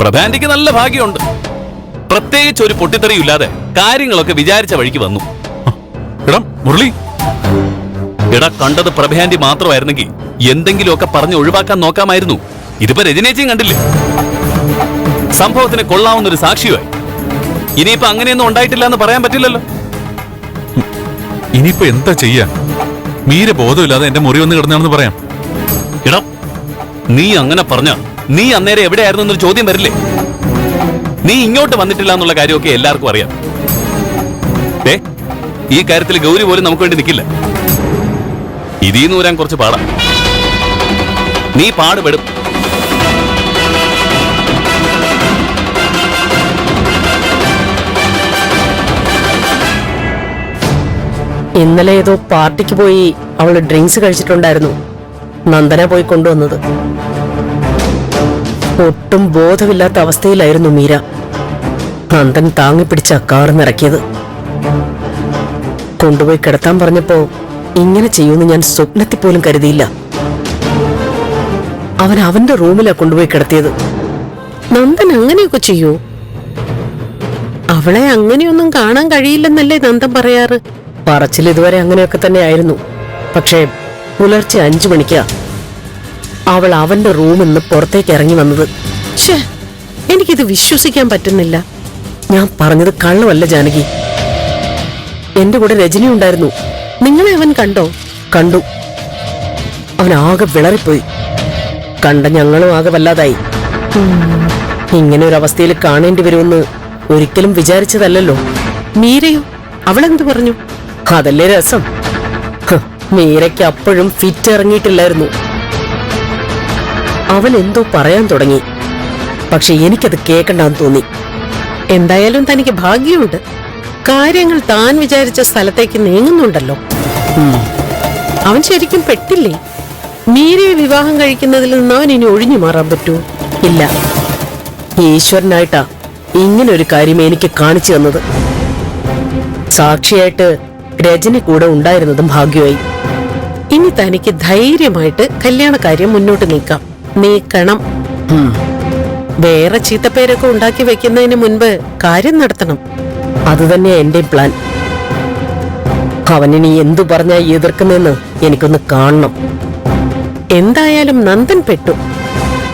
പ്രഭാന്റിക്ക് നല്ല ഭാഗ്യമുണ്ട്. പ്രത്യേകിച്ച് ഒരു പൊട്ടിത്തെറിയും ഇല്ലാതെ കാര്യങ്ങളൊക്കെ വിചാരിച്ച വഴിക്ക് വന്നു. എടാ മുരളി. എടാ കണ്ടത് പ്രഭാന്റി മാത്രമായിരുന്നെങ്കിൽ എന്തെങ്കിലുമൊക്കെ പറഞ്ഞ് ഒഴിവാക്കാൻ നോക്കാമായിരുന്നു. ഇതിപ്പോ രജനേച്ചിയും കണ്ടില്ലേ? സംഭവത്തിന് കൊള്ളാവുന്ന ഒരു സാക്ഷിയായി ഇനിയിപ്പോ അങ്ങനെയൊന്നും ഉണ്ടായിട്ടില്ല എന്ന് പറയാൻ പറ്റില്ലല്ലോ. ഇനിയിപ്പോ എന്താ ചെയ്യാ മീര ബോധമില്ലാതെ എന്റെ മുറി വന്ന് കിടന്നാണെന്ന് പറയാം. എടാ നീ അങ്ങനെ പറഞ്ഞ നീ അന്നേരം എവിടെയായിരുന്നു എന്നൊരു ചോദ്യം വരില്ലേ? നീ ഇങ്ങോട്ട് വന്നിട്ടില്ല എന്നുള്ള കാര്യമൊക്കെ എല്ലാവർക്കും അറിയാം. ഏ ഈ കാര്യത്തിൽ ഗൗരി പോലും നമുക്ക് വേണ്ടി നിൽക്കില്ല ഇതീന്ന് വരാൻ കുറച്ച് പാടാം. നീ പാടുപെടും. ഇന്നലെ ഏതോ പാർട്ടിക്ക് പോയി അവൾ ഡ്രിങ്ക്സ് കഴിച്ചിട്ടുണ്ടായിരുന്നു. നന്ദന പോയി കൊണ്ടുവന്നത്. ഒട്ടും ബോധമില്ലാത്ത അവസ്ഥയിലായിരുന്നു മീര. നന്ദൻ താങ്ങിപ്പിടിച്ച കാർ നിറക്കിയത്. കൊണ്ടുപോയി കിടത്താൻ പറഞ്ഞപ്പോ ഇങ്ങനെ ചെയ്യുമെന്ന് ഞാൻ സ്വപ്നത്തിൽ പോലും കരുതിയില്ല. അവൻ അവന്റെ റൂമിലാ കൊണ്ടുപോയി കിടത്തിയത്. നന്ദൻ അങ്ങനെയൊക്കെ ചെയ്യൂ? അവളെ അങ്ങനെയൊന്നും കാണാൻ കഴിയില്ലെന്നല്ലേ നന്ദൻ പറയാറ്? പറച്ചിൽ ഇതുവരെ അങ്ങനെയൊക്കെ തന്നെ ആയിരുന്നു. പക്ഷേ പുലർച്ചെ അഞ്ചു മണിക്കാ അവൾ അവന്റെ റൂമിൽ നിന്ന് പുറത്തേക്ക് ഇറങ്ങി വന്നത്. ഷേ എനിക്കിത് വിശ്വസിക്കാൻ പറ്റുന്നില്ല. ഞാൻ പറഞ്ഞത് കള്ളമല്ല ജാനകി. എന്റെ കൂടെ രജനി ഉണ്ടായിരുന്നു. നിങ്ങളെ അവൻ കണ്ടോ? കണ്ടു. അവൻ ആകെ വിളറിപ്പോയി. കണ്ട ഞങ്ങളും ആകെ വല്ലാതായി. ഇങ്ങനെ ഒരു അവസ്ഥയിൽ കാണേണ്ടി വരുമെന്ന് ഒരിക്കലും വിചാരിച്ചതല്ലല്ലോ. മീരയോ അവളെന്ത് പറഞ്ഞു? അതല്ലേ രസം. ഹ്, മീരയ്ക്ക് അപ്പോഴും ഫിറ്റ് ഇറങ്ങിയിട്ടില്ലായിരുന്നു. അവൻ എന്തോ പറയാൻ തുടങ്ങി. പക്ഷെ എനിക്കത് കേൾക്കണ്ടെന്ന് തോന്നി. എന്തായാലും തനിക്ക് ഭാഗ്യമുണ്ട്. കാര്യങ്ങൾ താൻ വിചാരിച്ച സ്ഥലത്തേക്ക് നീങ്ങുന്നുണ്ടല്ലോ. അവൻ ശരിക്കും പെട്ടില്ലേ? മീരയെ വിവാഹം കഴിക്കുന്നതിൽ നിന്ന് അവൻ ഇനി ഒഴിഞ്ഞു മാറാൻ പറ്റൂ? ഇല്ല. ഈശ്വരനായിട്ടാ ഇങ്ങനെ ഒരു കാര്യം എനിക്ക് കാണിച്ചു തന്നത്. സാക്ഷിയായിട്ട് രജനി കൂടെ ഉണ്ടായിരുന്നതും ഭാഗ്യമായി. ഇനി തനിക്ക് ധൈര്യമായിട്ട് കല്യാണ കാര്യം മുന്നോട്ട് നീക്കാം. നീക്കണം. വേറെ ചീത്തപ്പേരൊക്കെ ഉണ്ടാക്കി വെക്കുന്നതിന് മുൻപ് കാര്യം നടത്തണം. അത് തന്നെ എന്റെ പ്ലാൻ അവനിനി എന്തു പറഞ്ഞാ എതിർക്കുന്നെന്ന് എനിക്കൊന്ന് കാണണം. എന്തായാലും നന്ദൻ പെട്ടു.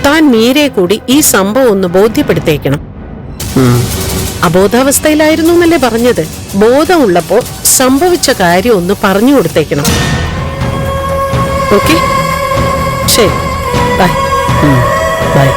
താൻ മീരയെ കൂടി ഈ സംഭവം ഒന്ന് ബോധ്യപ്പെടുത്തേക്കണം അബോധാവസ്ഥയിലായിരുന്നു എന്നല്ലേ പറഞ്ഞത്. ബോധമുള്ളപ്പോൾ സംഭവിച്ച കാര്യം ഒന്ന് പറഞ്ഞു കൊടുത്തേക്കണം. ഓക്കെ? ശരി. Bye. Bye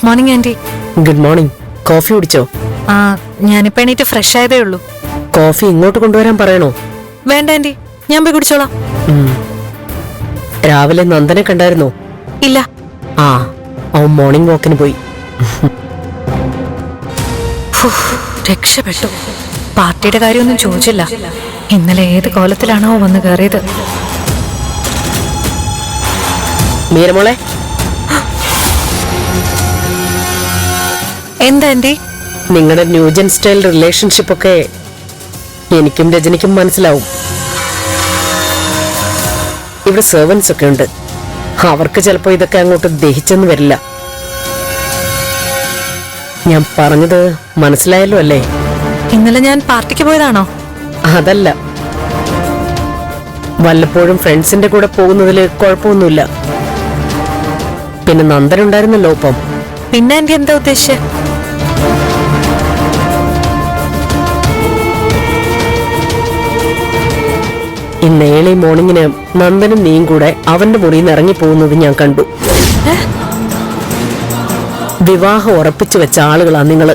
good morning aunty good morning coffee കുടിച്ചോ? ആ ഞാനിപ്പോ എണീറ്റ് ഫ്രഷ് ആയതേ ഉള്ളൂ. കോഫി ഇങ്ങോട്ട് കൊണ്ടുവരാൻ പറയണോ? വേണ്ട ആന്റി ഞാൻ പോയി കുടിച്ചോളാം. രാവിലെ നന്ദനെ കണ്ടായിരുന്നോ? ഇല്ല. ആ അവൻ മോർണിംഗ് വാക്കിന് പോയി. രക്ഷപ്പെട്ടു. പാർട്ടിയുടെ കാര്യമൊന്നും ചോദിച്ചില്ല. ഇന്നലെ ഏത് കോലത്തിലാണോ വന്ന് കയറിയത്? മീരമോളെ എന്താ ആന്റി? നിങ്ങളുടെ ന്യൂജൻ സ്റ്റൈൽ റിലേഷൻഷിപ്പ് ഒക്കെ എനിക്കും രജനിക്കും മനസ്സിലാവും. ഇവിടെ സെർവൻസ് ഒക്കെ ഉണ്ട്. അവർക്ക് ചിലപ്പോ ഇതൊക്കെ അങ്ങോട്ട് ദഹിച്ചെന്ന് വരില്ല. ഞാൻ പറഞ്ഞത് മനസ്സിലായല്ലോ അല്ലേ? ഇന്നലെ ഞാൻ പാർട്ടിക്ക് പോയതാണോ? അതല്ല. വല്ലപ്പോഴും ഫ്രണ്ട്സിന്റെ കൂടെ പോകുന്നതിൽ കുഴപ്പമൊന്നുമില്ല. പിന്നെ നന്ദനുണ്ടായിരുന്നല്ലോ ഒപ്പം. പിന്നെ എന്റെ എന്താ ഉദ്ദേശിച്ചേ? ഇന്ന് ഏളി മോർണിംഗിന് നന്ദനും നീയും കൂടെ അവന്റെ മുറിയിൽ നിന്ന് ഇറങ്ങി പോകുന്നത് ഞാൻ കണ്ടു. വിവാഹം ഉറപ്പിച്ചു വെച്ച ആളുകളാ നിങ്ങൾ.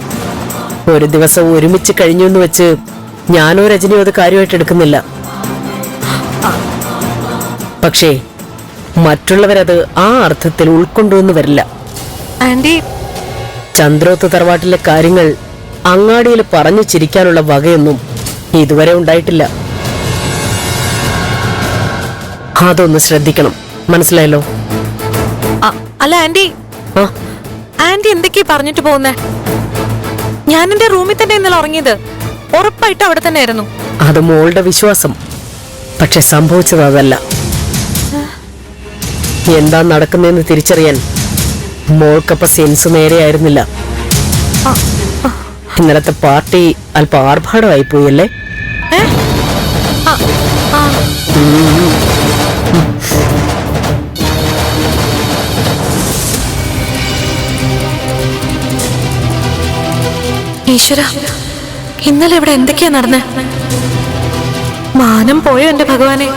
ഒരു ദിവസം ഒരുമിച്ച് കഴിഞ്ഞു എന്ന് വെച്ച് ഞാനോ രജനിയോ അത് കാര്യമായിട്ട് എടുക്കുന്നില്ല. പക്ഷേ മറ്റുള്ളവരത് ആ അർത്ഥത്തിൽ ഉൾക്കൊണ്ടുവന്ന് വരില്ല. ആന്റി. ചന്ദ്രോത്ത് തറവാട്ടിലെ കാര്യങ്ങൾ അങ്ങാടിയിൽ പറഞ്ഞു ചിരിക്കാനുള്ള വകയൊന്നും ഇതുവരെ ഉണ്ടായിട്ടില്ല. അതൊന്ന് ശ്രദ്ധിക്കണം. മനസ്സിലായല്ലോ? അല്ല ആന്റി. ആ. ആന്റി എന്തൊക്കെയാ പറഞ്ഞിട്ട് പോകുന്നേ? ഞാൻ എന്റെ റൂമിൽ തന്നെ ഇന്നലെ ഉറങ്ങിയത്. ഉറപ്പായിട്ട് അവിടെ തന്നെ ആയിരുന്നു. അത് മോളുടെ വിശ്വാസം. പക്ഷെ സംഭവിച്ചത് അതല്ല. എന്താ നടക്കുന്നതെന്ന് തിരിച്ചറിയാൻ മോൾക്കപ്പ സെൻസ് നേരെയായിരുന്നില്ല ഇന്നലത്തെ പാർട്ടി അല്പം ആർഭാടമായി പോയല്ലേ ഏ? ഈശ്വര ഇന്നലെ ഇവിടെ എന്തൊക്കെയാ നടന്നേ മാനം പോയോ എന്റെ ഭഗവാനെ.